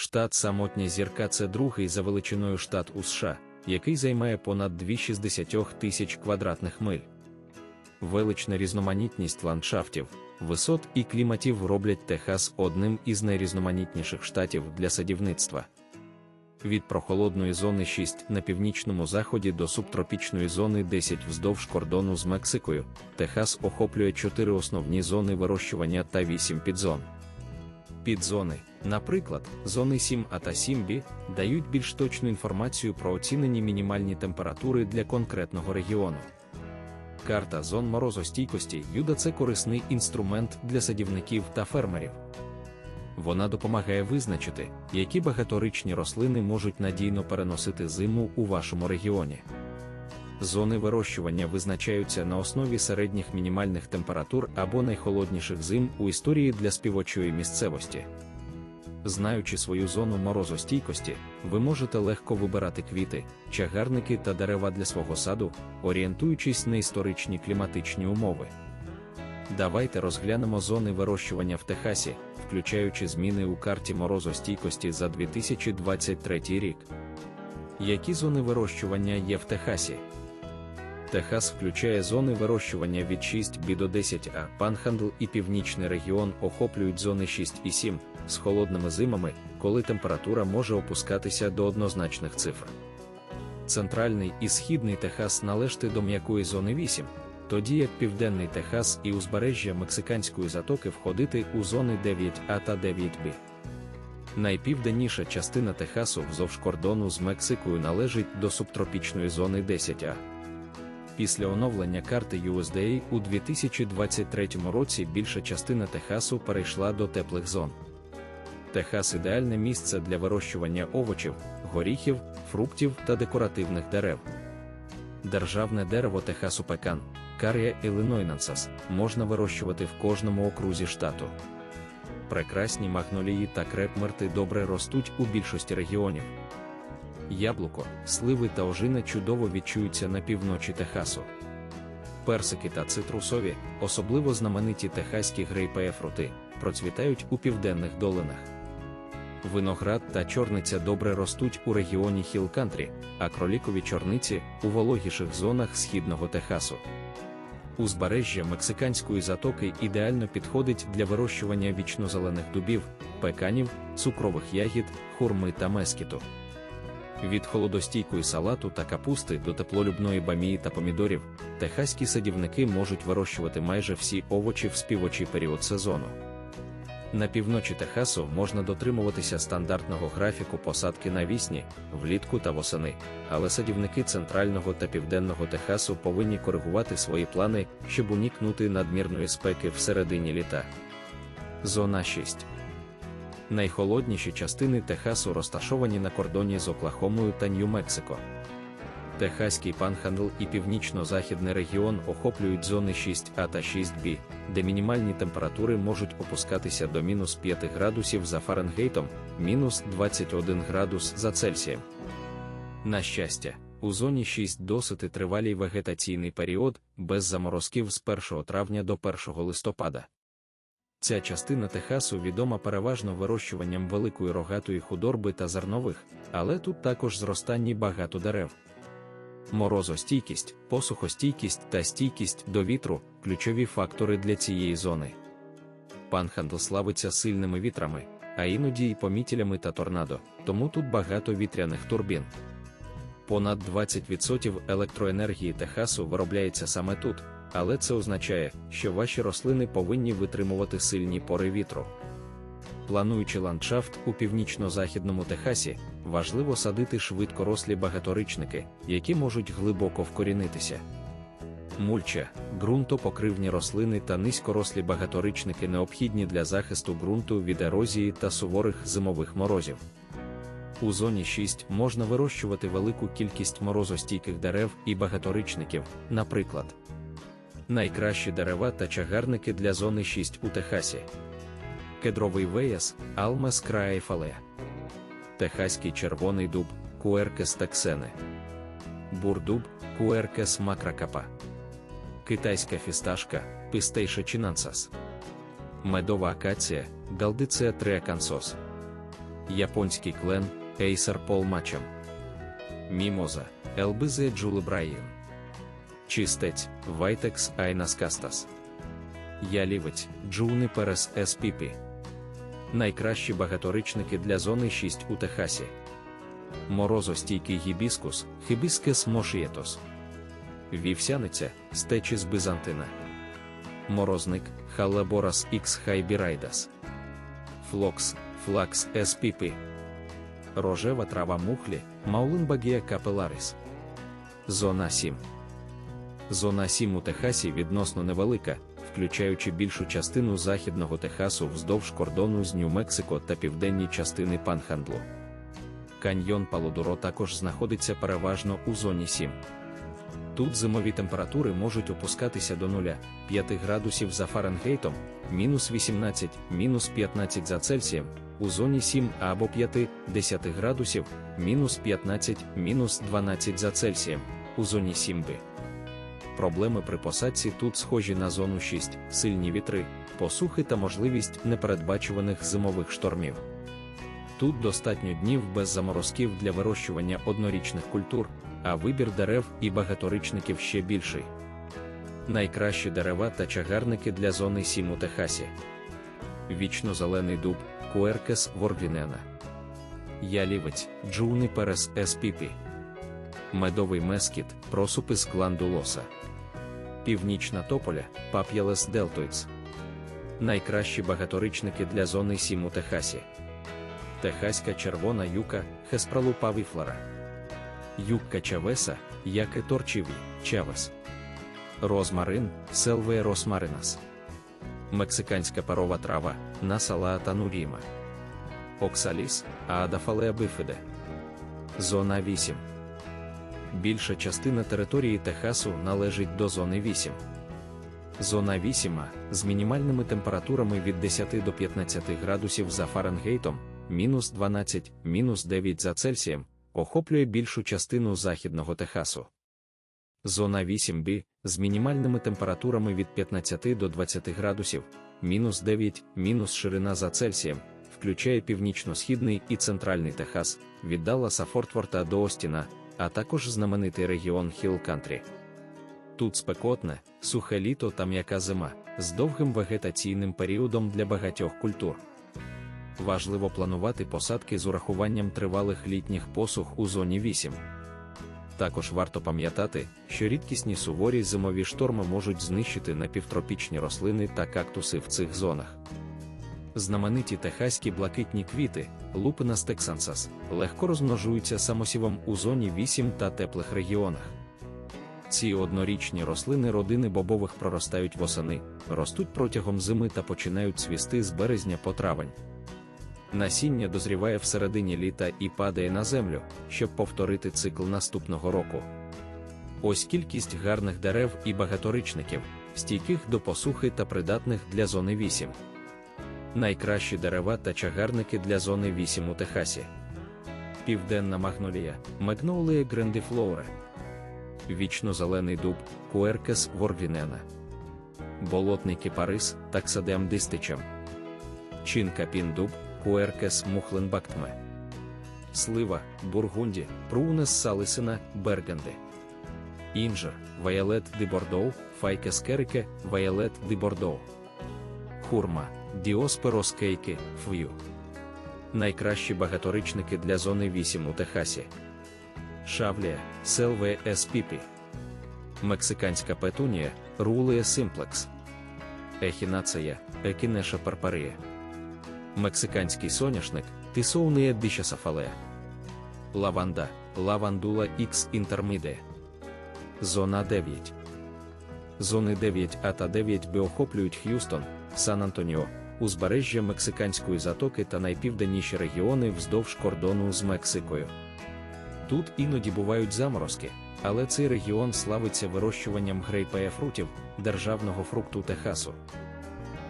Штат Самотня зірка це другий за величиною штат у США, який займає понад 260 тисяч квадратних миль. Велична різноманітність ландшафтів, висот і кліматів роблять Техас одним із найрізноманітніших штатів для садівництва. Від прохолодної зони 6 на північному заході до субтропічної зони 10 вздовж кордону з Мексикою, Техас охоплює 4 основні зони вирощування та 8 підзон. Підзони, наприклад, зони 7 А та 7Б, дають більш точну інформацію про оцінені мінімальні температури для конкретного регіону. Карта зон морозостійкості Юда це корисний інструмент для садівників та фермерів. Вона допомагає визначити, які багаторічні рослини можуть надійно переносити зиму у вашому регіоні. Зони вирощування визначаються на основі середніх мінімальних температур або найхолодніших зим у історії для співочої місцевості. Знаючи свою зону морозостійкості, ви можете легко вибирати квіти, чагарники та дерева для свого саду, орієнтуючись на історичні кліматичні умови. Давайте розглянемо зони вирощування в Техасі, включаючи зміни у карті морозостійкості за 2023 рік. Які зони вирощування є в Техасі? Техас включає зони вирощування від 6 бі до 10 а Панхандл і північний регіон охоплюють зони 6 і 7 з холодними зимами, коли температура може опускатися до однозначних цифр. Центральний і східний Техас належать до м'якої зони 8, тоді як Південний Техас і узбережжя Мексиканської затоки входити у зони 9А та 9Б. Найпівденніша частина Техасу вздовж кордону з Мексикою належить до субтропічної зони 10А. Після оновлення карти USDA у 2023 році більша частина Техасу перейшла до теплих зон. Техас ідеальне місце для вирощування овочів, горіхів, фруктів та декоративних дерев. Державне дерево Техасу пекан, Карія Іллинойнансас, можна вирощувати в кожному окрузі штату. Прекрасні магнолії та крепмерти добре ростуть у більшості регіонів. Яблуко, сливи та ожина чудово відчуються на півночі Техасу. Персики та цитрусові, особливо знамениті техаські грейпеефрути, процвітають у південних долинах. Виноград та чорниця добре ростуть у регіоні Хіл-Кантрі, а кролікові чорниці у вологіших зонах східного Техасу. Узбережжя мексиканської затоки ідеально підходить для вирощування вічнозелених дубів, пеканів, цукрових ягід, хурми та мескіту. Від холодостійкої салату та капусти до теплолюбної бамії та помідорів, техаські садівники можуть вирощувати майже всі овочі в співочий період сезону. На півночі Техасу можна дотримуватися стандартного графіку посадки навісні, влітку та восени, але садівники центрального та південного Техасу повинні коригувати свої плани, щоб уникнути надмірної спеки всередині літа. Зона 6 Найхолодніші частини Техасу розташовані на кордоні з Оклахомою та Нью-Мексико. Техаський панхандл і північно-західний регіон охоплюють зони 6А та 6Б, де мінімальні температури можуть опускатися до мінус 5 градусів за Фаренгейтом, мінус 21 градус за Цельсієм. На щастя, у зоні 6 досить тривалий вегетаційний період, без заморозків з 1 травня до 1 листопада. Ця частина Техасу відома переважно вирощуванням великої рогатої худорби та зернових, але тут також зростання багато дерев. Морозостійкість, посухостійкість та стійкість до вітру ключові фактори для цієї зони. Панхандл славиться сильними вітрами, а іноді й помітілями та торнадо, тому тут багато вітряних турбін. Понад 20% електроенергії Техасу виробляється саме тут, але це означає, що ваші рослини повинні витримувати сильні пори вітру. Плануючи ландшафт у північно-західному Техасі, важливо садити швидкорослі багаторичники, які можуть глибоко вкорінитися. Мульча, ґрунтопокривні рослини та низькорослі багаторичники необхідні для захисту ґрунту від ерозії та суворих зимових морозів. У зоні 6 можна вирощувати велику кількість морозостійких дерев і багаторичників, наприклад, найкращі дерева та чагарники для зони 6 у Техасі. Кедровий веяс, Алмес краєфале, Техаський червоний дуб, Куеркес таксене, Бурдуб, Куеркес макракапа, Китайська фісташка, Пистейша чинансас, Медова акація, Галдицея триакансос, японський клен Paul Matcham, Мімоза LBZ Джулебраїм, Чистець Вайтекс Айнас Кастас, Ялівець Джуни Перес СПП. Найкращі багаторичники для зони 6 у Техасі. Морозостійкий гібіскус Хибіскес мошієтос. Вівсяниця стечіс бизантина. Морозник Халлеборас Х Хайбірайдас. Флокс Флакс СПП. Рожева трава мухлі Маулинбагія капеларис. Зона 7. Зона 7 у Техасі відносно невелика, включаючи більшу частину західного Техасу вздовж кордону з Нью-Мексико та південні частини Панхандлу. Каньйон Палодуро також знаходиться переважно у зоні 7. Тут зимові температури можуть опускатися до 0,5 градусів за Фаренгейтом, мінус 18, мінус 15 за Цельсієм, у зоні 7 або 5-10 градусів, мінус 15, мінус 12 за Цельсієм, у зоні 7 б. Проблеми при посадці тут схожі на зону 6, сильні вітри, посухи та можливість непередбачуваних зимових штормів. Тут достатньо днів без заморозків для вирощування однорічних культур, а вибір дерев і багаторічників ще більший. Найкращі дерева та чагарники для зони 7 у Техасі. Вічно-зелений дуб Куеркес Воргвінена. Ялівець Джуни Перес СПП. Медовий мескіт Просупис кландулоса. Північна тополя Пап'ялес Делтоїц. Найкращі багаторичники для зони 7 у Техасі. Техаська червона юка Хеспролупа віфлора. Юкка чавеса, яке торчиві, чавес. Розмарин, селве росмаринас. Мексиканська парова трава, насала тануріма. Оксаліс, аадафалеа бифиде. Зона 8. Більша частина території Техасу належить до зони 8. Зона 8 з мінімальними температурами від 10 до 15 градусів за Фаренгейтом, мінус 12, мінус 9 за Цельсієм, охоплює більшу частину західного Техасу. Зона 8Б з мінімальними температурами від 15 до 20 градусів, мінус 9, мінус ширина за Цельсієм, включає північно-східний і центральний Техас, від Далласа Фортворта до Остіна, а також знаменитий регіон Хіл-Кантрі. Тут спекотне, сухе літо та м'яка зима з довгим вегетаційним періодом для багатьох культур. Важливо планувати посадки з урахуванням тривалих літніх посух у зоні 8. Також варто пам'ятати, що рідкісні суворі зимові шторми можуть знищити напівтропічні рослини та кактуси в цих зонах. Знамениті техаські блакитні квіти, лупинас тексансас, легко розмножуються самосівом у зоні 8 та теплих регіонах. Ці однорічні рослини родини бобових проростають восени, ростуть протягом зими та починають цвісти з березня по травень. Насіння дозріває всередині літа і падає на землю, щоб повторити цикл наступного року. Ось кількість гарних дерев і багаторичників, стійких до посухи та придатних для зони 8. Найкращі дерева та чагарники для зони 8 у Техасі. Південна магнолія, Магнолія грандифлоуре. Вічно-зелений дуб, Куеркес ворвінена. Болотний кипарис, таксадем дистичем. Чинка піндуб, Куеркес мухленбактме. Слива, бургунді, прунес салисина, берганди. Інжер, вайолет бордоу, файкес керике, вайолет бордоу. Хурма, діосперос кейки, фвю. Найкращі багаторичники для зони 8 у Техасі. Шавлія, селве еспіпі. Мексиканська петунія, рулея симплекс. Ехінацея, екінеша парпарія. Мексиканський соняшник, тисоунея дишасафалея. Лаванда, лавандула X інтерміде. Зона 9. Зони 9 А та 9 Б охоплюють Х'юстон, Сан-Антоніо, узбережжя Мексиканської затоки та найпівденніші регіони вздовж кордону з Мексикою. Тут іноді бувають заморозки, але цей регіон славиться вирощуванням грейпея-фрутів, державного фрукту Техасу.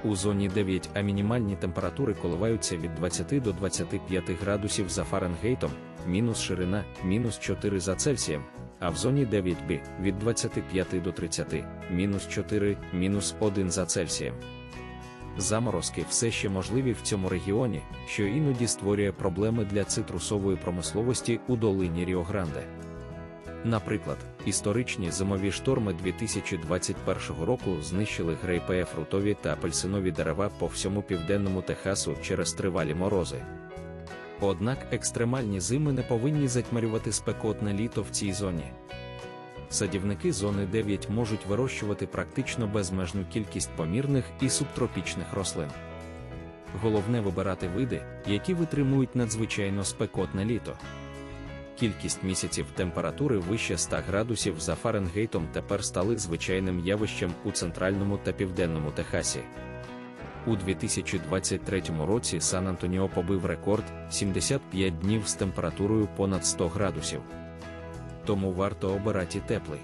У зоні 9 а мінімальні температури коливаються від 20 до 25 градусів за Фаренгейтом, мінус ширина, мінус 4 за Цельсієм, а в зоні 9Б від 25 до 30, мінус 4, мінус 1 за Цельсієм. Заморозки все ще можливі в цьому регіоні, що іноді створює проблеми для цитрусової промисловості у долині Ріо-Гранде. Наприклад, історичні зимові шторми 2021 року знищили грейпеє фрутові та апельсинові дерева по всьому південному Техасу через тривалі морози. Однак екстремальні зими не повинні затьмарювати спекотне літо в цій зоні. Садівники зони 9 можуть вирощувати практично безмежну кількість помірних і субтропічних рослин. Головне вибирати види, які витримують надзвичайно спекотне літо. Кількість місяців температури вище 100 градусів за Фаренгейтом тепер стали звичайним явищем у центральному та південному Техасі. У 2023 році Сан-Антоніо побив рекорд 75 днів з температурою понад 100 градусів. Тому варто обирати теплий.